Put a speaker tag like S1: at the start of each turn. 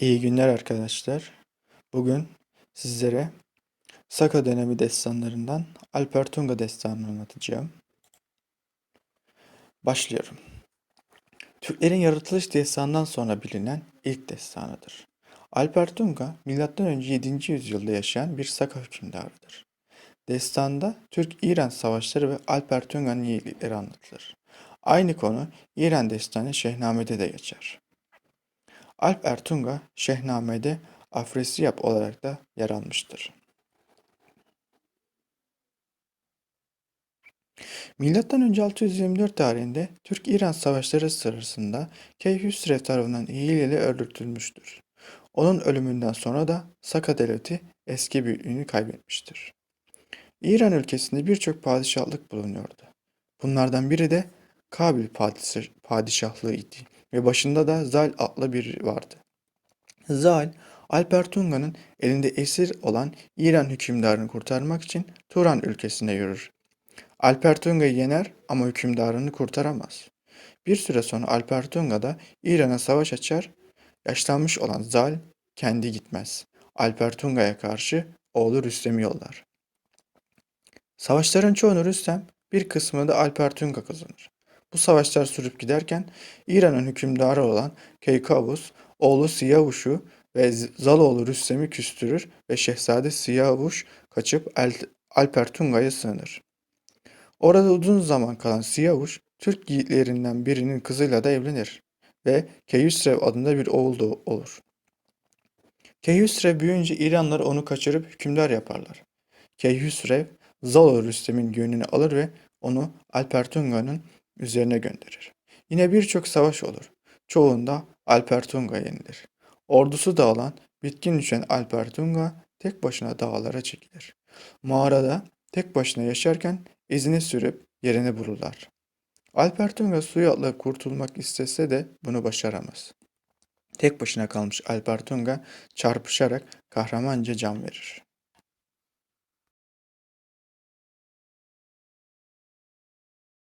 S1: İyi günler arkadaşlar. Bugün sizlere Saka dönemi destanlarından Alper Tunga destanını anlatacağım. Başlıyorum. Türklerin yaratılış destanından sonra bilinen ilk destanıdır. Alper Tunga, M.Ö. 7. yüzyılda yaşayan bir Saka hükümdarıdır. Destanda Türk-İran savaşları ve Alper Tunga'nın anlatılır. Aynı konu İran destanı Şehname'de de geçer. Alp Ertunga Şehname'de Afresiyab olarak da yer almıştır. Milattan önce 624 tarihinde Türk-İran savaşları sırasında Keyhüsrev tarafından hileyle öldürtülmüştür. Onun ölümünden sonra da Saka devleti eski büyüklüğünü kaybetmiştir. İran ülkesinde birçok padişahlık bulunuyordu. Bunlardan biri de Kabil padişahlığı idi ve başında da Zal adlı biri vardı. Zal, Alper Tunga'nın elinde esir olan İran hükümdarını kurtarmak için Turan ülkesine yürür. Alper Tunga'yı yener ama hükümdarını kurtaramaz. Bir süre sonra Alper Tunga da İran'a savaş açar. Yaşlanmış olan Zal kendi gitmez. Alper Tunga'ya karşı oğlu Rüstem'i yollar. Savaşların çoğunu Rüstem, bir kısmını da Alper Tunga kazanır. Bu savaşlar sürüp giderken İran'ın hükümdarı olan Keykavus oğlu Siyavuş'u ve Zaloğlu Rüstem'i küstürür ve Şehzade Siyavuş kaçıp Alper Tunga'ya sığınır. Orada uzun zaman kalan Siyavuş, Türk yiğitlerinden birinin kızıyla da evlenir ve Keyhüsrev adında bir oğul da olur. Keyhüsrev büyüyünce İranlılar onu kaçırıp hükümdar yaparlar. Keyhüsrev, Zalo Rüstem'in gönlünü alır ve onu Alpertunga'nın üzerine gönderir. Yine birçok savaş olur. Çoğunda Alpertunga yenilir. Ordusu dağılan, bitkin düşen Alpertunga tek başına dağlara çekilir. Mağarada tek başına yaşarken izini sürüp yerine vururlar. Alpertunga suya atlayıp kurtulmak istese de bunu başaramaz. Tek başına kalmış Alpertunga çarpışarak kahramanca can verir.